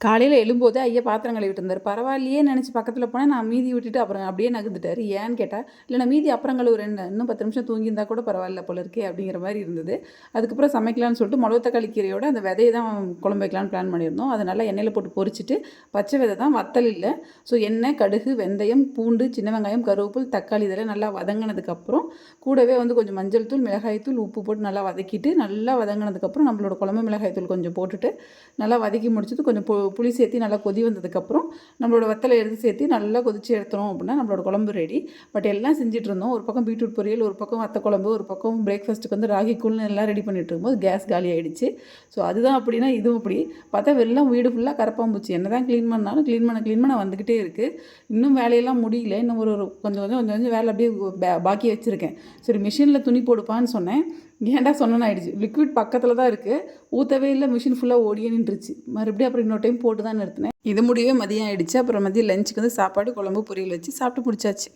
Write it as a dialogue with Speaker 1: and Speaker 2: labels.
Speaker 1: காலையில் எழும்போதே ஐயா பாத்திரம் கழுவிட்டு இருந்தார் பரவாயில்லையே நினச்சி பக்கத்தில் போனால் நான் மீதி விட்டுட்டு அப்புறம் அப்படியே நகர்ந்துட்டார். ஏன்னு கேட்டால் இல்லை நான் மீதி அப்புறம் கழுவுறேன். இன்னும் பத்து நிமிஷம் தூங்கியிருந்தா கூட பரவாயில்ல போல இருக்கே அப்படிங்கிற மாதிரி இருந்தது. அதுக்கப்புறம் சமைக்கலாம்னு சொல்லிட்டு மிளகு தக்காளி கீரையோட அந்த விதையை தான் குழம்பு வைக்கலாம்னு பிளான் பண்ணியிருந்தோம். அதை நல்லா எண்ணெயில் போட்டு பொரிச்சிட்டு பச்சை விதை தான் வத்தல் இல்லை. ஸோ எண்ணெய் கடுகு வெந்தயம் பூண்டு சின்ன வெங்காயம் கருவேப்பில் தக்காளி இதெல்லாம் நல்லா வதங்கினதுக்கப்புறம் கூடவே வந்து கொஞ்சம் மஞ்சள் தூள் மிளகாய் தூள் உப்பு போட்டு நல்லா வதக்கிட்டு நல்லா வதங்கினதுக்கப்புறம் நம்மளோட குழம்பு மிளகாய் தூள் கொஞ்சம் போட்டுட்டு நல்லா வதக்கி முடிச்சது கொஞ்சம் புளி சேர்த்து நல்லா கொதி வந்ததுக்கப்புறம் நம்மளோட வத்தலை எடுத்து சேர்த்து நல்லா கொதிச்சு எடுத்துறோம் அப்படின்னா நம்மளோட குழம்பு ரெடி பட் எல்லாம் செஞ்சுட்டு இருந்தோம் ஒரு பக்கம் பீட்ரூட் பொரியல் ஒரு பக்கம் வத்த குழம்பு ஒரு பக்கம் பிரேக்ஃபாஸ்ட்டுக்கு வந்து ராகி கூழ்னு எல்லாம் ரெடி பண்ணிட்டு இருக்கும்போது கேஸ் காலி ஆகிடுச்சு ஸோ அதுதான் அப்படின்னா இதுவும் அப்படி. பார்த்தா வெள்ளம் வீடு ஃபுல்லாக கரப்பாம்பூச்சி. என்ன தான் க்ளீன் பண்ணாலும் க்ளீன் பண்ண க்ளீன் பண்ண வந்துக்கிட்டே இருக்குது இன்னும் வேலையெல்லாம் முடியல. இன்னும் ஒரு ஒரு கொஞ்சம் கொஞ்சம் கொஞ்சம் கொஞ்சம் வேலை அப்படியே பாக்கி வச்சுருக்கேன். சரி மிஷினில் துணி போடுப்பான்னு சொன்னேன். ஏன்டா சொன்னேன்னு ஆயிடுச்சு. லிக்விட் பக்கத்தில் தான் இருக்குது ஊற்றவே இல்லை. மிஷின் ஃபுல்லாக ஓடியே நின்றுச்சு. மறுபடியும் அப்புறம் இன்னொரு டைம் போட்டு தான் நிறுத்தினேன். இது முடியவே மதியம் ஆயிடுச்சு. அப்புறம் மதியம் லஞ்சுக்கு வந்து சாப்பாடு குழம்பு பொரியல் வச்சு சாப்பிட்டு முடிச்சாச்சு.